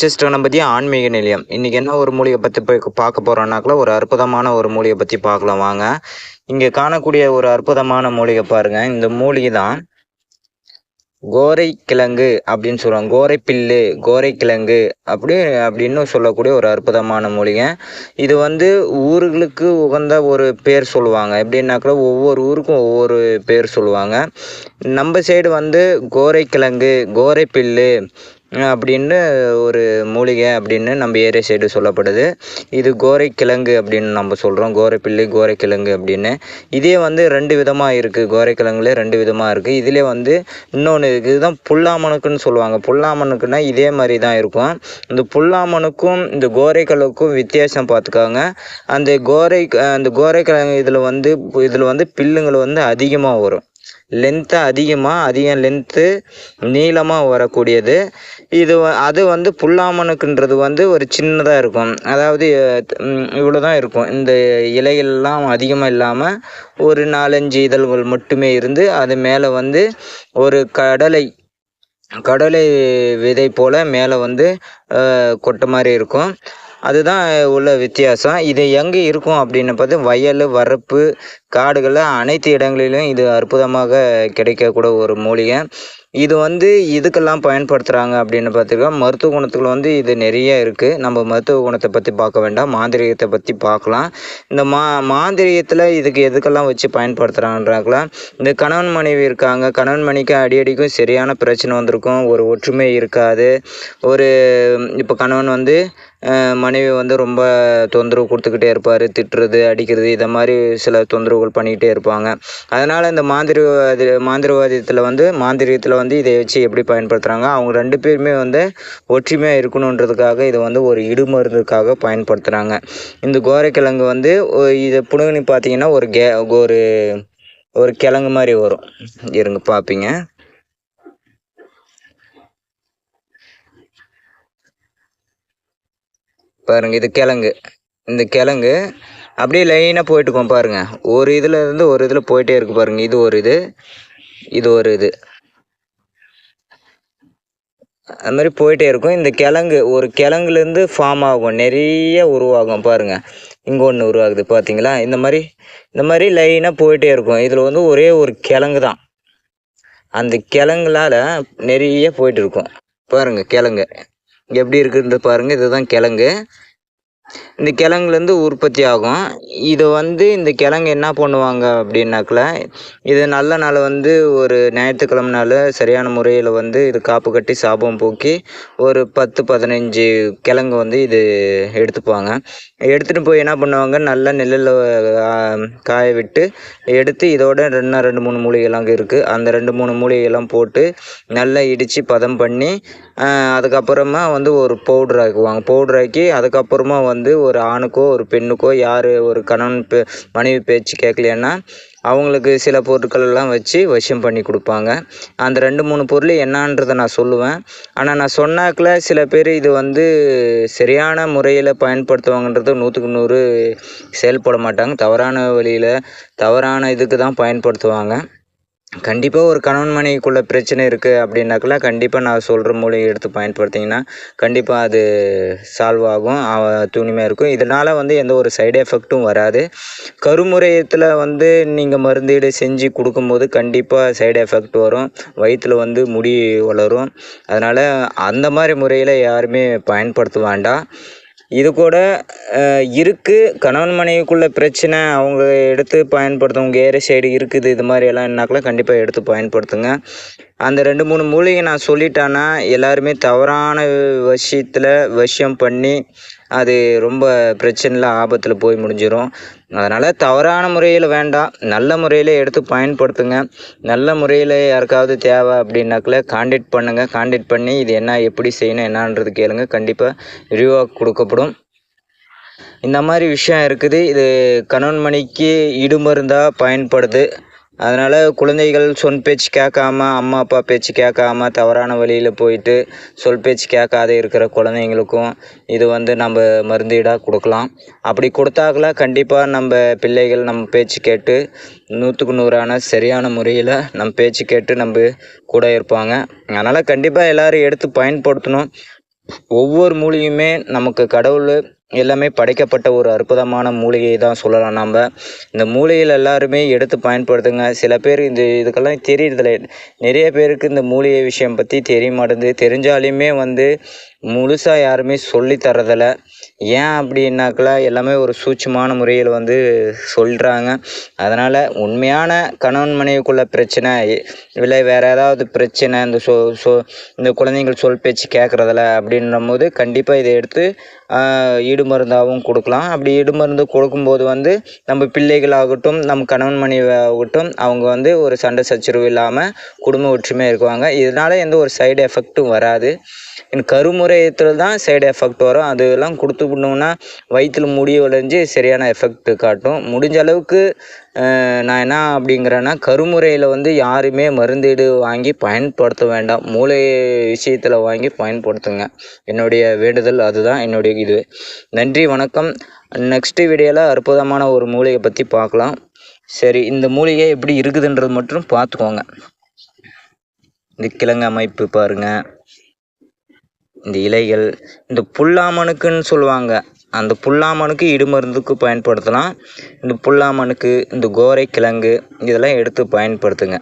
சிஸ்டனை பற்றி ஆன்மீக நிலையம். இன்றைக்கி என்ன ஒரு மூலிகை பற்றி போய் பார்க்க போகிறோன்னாக்குல ஒரு அற்புதமான ஒரு மூலிகை பற்றி பார்க்கலாம் வாங்க. இங்கே காணக்கூடிய ஒரு அற்புதமான மூலிகை பாருங்கள் இந்த மூலிகை தான் கோரை கிழங்கு அப்படின்னு சொல்லுவாங்க. கோரை பில்லு கோரை கிழங்கு அப்படி அப்படின்னு சொல்லக்கூடிய ஒரு அற்புதமான மூலிகை. இது வந்து ஊர்களுக்கு உகந்த ஒரு பேர் சொல்லுவாங்க. எப்படின்னாக்கா ஒவ்வொரு ஊருக்கும் ஒவ்வொரு பேர் சொல்லுவாங்க. நம்ம சைடு வந்து கோரை கிழங்கு கோரை பில்லு அப்படின்னு ஒரு மூலிகை அப்படின்னு நம்ம ஏரியா சைடு சொல்லப்படுது. இது கோரை கிழங்கு அப்படின்னு நம்ம சொல்கிறோம் கோரைப்பிள்ளை கோரைக்கிழங்கு அப்படின்னு. இதே வந்து ரெண்டு விதமாக இருக்குது கோரைக்கிழங்குலே ரெண்டு விதமாக இருக்குது இதிலே வந்து இன்னொன்று இருக்குது இதுதான் புல்லாமணுக்குன்னு சொல்லுவாங்க. புல்லாமணுக்குன்னா இதே மாதிரி தான் இருக்கும். இந்த புல்லாமனுக்கும் இந்த கோரைக்கிழங்குக்கும் வித்தியாசம் பார்த்துக்காங்க. அந்த கோரை அந்த கோரைக்கிழங்கு இதில் வந்து இதில் வந்து பில்லுங்கள் வந்து அதிகமாக வரும். லென்த்து அதிகமாக அதிகம் லென்த்து நீளமாக வரக்கூடியது. இது அது வந்து புல்லாமணுக்குன்றது வந்து ஒரு சின்னதாக இருக்கும். அதாவது இவ்வளோ தான் இருக்கும். இந்த இலைகள்லாம் அதிகமாக இல்லாமல் ஒரு நாலஞ்சு இதழ்கள் மட்டுமே இருந்து அது மேலே வந்து ஒரு கடலை கடலை விதை போல் மேலே வந்து கொட்டை மாதிரி இருக்கும். அதுதான் உள்ள வித்தியாசம். இது எங்கே இருக்கும் அப்படின்னு பார்த்து வயல் வரப்பு காடுகளில் அனைத்து இடங்களிலும் இது அற்புதமாக கிடைக்கக்கூட ஒரு மூலிகை. இது வந்து இதுக்கெல்லாம் பயன்படுத்துகிறாங்க அப்படின்னு பார்த்துருக்கோம். மருத்துவ குணத்துக்கு வந்து இது நிறைய இருக்குது நம்ம மருத்துவ குணத்தை பற்றி பார்க்க வேண்டாம். மாந்திரிகத்தை பற்றி பார்க்கலாம். இந்த மா மாந்திரிகத்தில் இதுக்கு எதுக்கெல்லாம் வச்சு பயன்படுத்துகிறாங்கன்றாங்களா இந்த கணவன் மனைவி இருக்காங்க. கணவன் மனைவிக்கு அடிக்கடிக்கும் சரியான பிரச்சனை வந்திருக்கும். ஒரு ஒற்றுமை இருக்காது. ஒரு இப்போ கணவன் வந்து மனைவி வந்து ரொம்ப தொந்தரவு கொடுத்துக்கிட்டே இருப்பார் திட்டுறது அடிக்கிறது இதை மாதிரி சில தொந்தரவுகள் பண்ணிக்கிட்டே இருப்பாங்க. அதனால் இந்த மாந்திரிகவாதி மாந்திரவாதத்தில் வந்து மாந்திரிகத்தில் வந்து இதை வச்சு எப்படி பயன்படுத்துகிறாங்க அவங்க ரெண்டு பேருமே வந்து ஒற்றுமையாக இருக்கணுன்றதுக்காக இதை வந்து ஒரு இடுமருந்துக்காக பயன்படுத்துகிறாங்க இந்த கோரைக்கிழங்கு வந்து இதை புனுகனி பார்த்தீங்கன்னா ஒரு கே ஒரு ஒரு கிழங்கு மாதிரி வரும். இருங்க பார்ப்பீங்க. பாருங்க இது கிழங்கு. இந்த கிழங்கு அப்படியே லைனாக போயிட்டுருக்கோம் பாருங்க. ஒரு இதில் இருந்து ஒரு இதில் போயிட்டே இருக்கு பாருங்க. இது ஒரு இது இது ஒரு இது. அது மாதிரி போயிட்டே இருக்கும். இந்த கிழங்கு ஒரு கிழங்குலேருந்து ஃபார்ம் ஆகும். நிறைய உருவாகும் பாருங்கள் இங்கே ஒன்று உருவாகுது பார்த்தீங்களா இந்த மாதிரி இந்த மாதிரி லைனாக போயிட்டே இருக்கும். இதில் வந்து ஒரே ஒரு கிழங்கு தான். அந்த கிழங்குலால் நிறைய போயிட்டு இருக்கும் பாருங்கள் கிழங்கு. எப்படி இருக்குன்றது பாருங்கள் இதுதான் கிழங்கு. இந்த கிழங்குலேருந்து உற்பத்தி ஆகும். இது வந்து இந்த கிழங்கு என்ன பண்ணுவாங்க அப்படின்னாக்கில் இது நல்ல நாள் வந்து ஒரு ஞாயிற்றுக்கிழமை நாள் சரியான முறையில் வந்து இது காப்பு கட்டி சாபம் போக்கி ஒரு பத்து பதினஞ்சு கிழங்கு வந்து இது எடுத்துப்பாங்க. எடுத்துகிட்டு போய் என்ன பண்ணுவாங்க நல்லா நெல்லில் காய விட்டு எடுத்து இதோட ரெண்டு ரெண்டு மூணு மூலிகைலாம் இருக்குது அந்த ரெண்டு மூணு மூலிகைலாம் போட்டு நல்லா இடித்து பதம் பண்ணி அதுக்கப்புறமா வந்து ஒரு பவுடர் ஆக்குவாங்க. பவுடர் ஆக்கி அதுக்கப்புறமா வந்து வந்து ஒரு ஆணுக்கோ ஒரு பெண்ணுக்கோ யார் ஒரு கணவன் பே மனைவி பேச்சு கேட்கலைன்னா அவங்களுக்கு சில பொருட்கள் எல்லாம் வச்சு வசியம் பண்ணி கொடுப்பாங்க. அந்த ரெண்டு மூணு பொருள் என்னான்றதை நான் சொல்லுவேன். ஆனால் நான் சொன்னாக்கில் சில பேர் இது வந்து சரியான முறையில் பயன்படுத்துவாங்கன்றது நூற்றுக்கு நூறு செயல்பட மாட்டாங்க. தவறான வழியில் தவறான இதுக்கு தான் பயன்படுத்துவாங்க. கண்டிப்பாக ஒரு கணவன் மனைவிக்குள்ள பிரச்சனை இருக்குது அப்படின்னாக்கெல்லாம் கண்டிப்பாக நான் சொல்கிற மூலிகை எடுத்து பயன்படுத்திங்கன்னா கண்டிப்பாக அது சால்வ் ஆகும் தூய்மையாக இருக்கும். இதனால் வந்து எந்த ஒரு சைடு எஃபெக்ட்டும் வராது. கருமுறையத்தில் வந்து நீங்கள் மருந்தீடு செஞ்சு கொடுக்கும்போது கண்டிப்பாக சைடு எஃபெக்ட் வரும். வயிற்றில் வந்து முடி வளரும். அதனால் அந்த மாதிரி முறையில் யாருமே பயன்படுத்த வேண்டாம். இது கூட இருக்குது கணவன் மனைவிக்குள்ள பிரச்சனை அவங்க எடுத்து பயன்படுத்தும் உங்கள் ஏரியா சைடு இருக்குது இது மாதிரி எல்லாம் என்னாக்கலாம் கண்டிப்பாக எடுத்து பயன்படுத்துங்க. அந்த ரெண்டு மூணு மூலிகை நான் சொல்லிட்டேன்னா எல்லாருமே தவறான விஷயத்தில் விஷயம் பண்ணி அது ரொம்ப பிரச்சனையில் ஆபத்தில் போய் முடிஞ்சிடும் அதனால் தவறான முறையில் வேண்டாம். நல்ல முறையில் எடுத்து பயன்படுத்துங்க. நல்ல முறையில் யாருக்காவது தேவை அப்படின்னாக்கில் காண்டாக்ட் பண்ணுங்கள் காண்டாக்ட் பண்ணி இது என்ன எப்படி செய்யணும் என்னான்றது கேளுங்க. கண்டிப்பாக விரிவாக கொடுக்கப்படும். இந்த மாதிரி விஷயம் இருக்குது. இது கணவன் மணிக்கு இடுமருந்தாக பயன்படுது. அதனால் குழந்தைகள் சொல் பேச்சு கேட்காம அம்மா அப்பா பேச்சு கேட்காம தவறான வழியில் போயிட்டு சொல் பேச்சு கேட்காத இருக்கிற குழந்தைங்களுக்கும் இது வந்து நம்ம மருந்தீடாக கொடுக்கலாம். அப்படி கொடுத்தாக்கல கண்டிப்பாக நம்ம பிள்ளைகள் நம்ம பேச்சு கேட்டு நூற்றுக்கு நூறான சரியான முறையில் நம்ம பேச்சு கேட்டு நம்ம கூட இருப்பாங்க. அதனால் கண்டிப்பாக எல்லோரும் எடுத்து பயன்படுத்தணும். ஒவ்வொரு மூலியுமே நமக்கு கடவுள் எல்லாமே படைக்கப்பட்ட ஒரு அற்புதமான மூலிகை தான் சொல்லலாம் நம்ம இந்த மூலிகையில் எல்லாருமே எடுத்து பயன்படுத்துங்க. சில பேர் இந்த இதுக்கெல்லாம் தெரியறதில்ல. நிறைய பேருக்கு இந்த மூலிகை விஷயம் பற்றி தெரிய மாட்டேங்குது. தெரிஞ்சாலுமே வந்து முழுசாக யாருமே சொல்லி தரதில்ல ஏன் அப்படின்னாக்கல எல்லாமே ஒரு சூட்சமான முறையில் வந்து சொல்கிறாங்க அதனால் உண்மையான கணவன் மனைவிக்குள்ள பிரச்சனை இல்லை வேறு ஏதாவது பிரச்சனை இந்த சொ சொ இந்த குழந்தைங்கள் சொல் பேச்சு கேட்குறதில்ல அப்படின்ற போது கண்டிப்பாக இதை எடுத்து ஈடுமருந்தாகவும் இடுமருந்தாகவும் கொடுக்கலாம். அப்படி இடுமருந்து கொடுக்கும்போது வந்து நம்ம பிள்ளைகளாகட்டும் நம் கணவன் மனைவி ஆகட்டும் அவங்க வந்து ஒரு சண்டை சச்சரவு இல்லாமல் குடும்ப ஒற்றுமையாக இருக்குவாங்க. இதனால் எந்த ஒரு சைடு எஃபெக்ட்டும் வராது. கருமுறையத்தில் தான் சைடு எஃபெக்ட் வரும். அதெல்லாம் கொடுத்துக்கிட்டோம்னா வயிற்றில் முடி உடைஞ்சு சரியான எஃபெக்ட் காட்டும். முடிஞ்ச அளவுக்கு நான் என்ன அப்படிங்கிறேன்னா கருமுறையில் வந்து யாருமே மருந்தீடு வாங்கி பயன்படுத்த வேண்டாம். மூளை விஷயத்தில் வாங்கி பயன்படுத்துங்க. என்னுடைய வேண்டுதல் அதுதான் என்னுடைய இது. நன்றி வணக்கம். நெக்ஸ்ட் வீடியோவில் அற்புதமான ஒரு மூலிகை பற்றி பார்க்கலாம். சரி இந்த மூலிகை எப்படி இருக்குதுன்றது மட்டும் பார்த்துக்கோங்க. இந்த கிழங்கு அமைப்பு பாருங்கள் இந்த இலைகள் இந்த புல்லாமணுக்குன்னு சொல்லுவாங்க. அந்த புல்லாமணுக்கு இடுமருந்துக்கு பயன்படுத்தலாம். இந்த புல்லாமணுக்கு இந்த கோரை கிழங்கு இதெல்லாம் எடுத்து பயன்படுத்துங்க.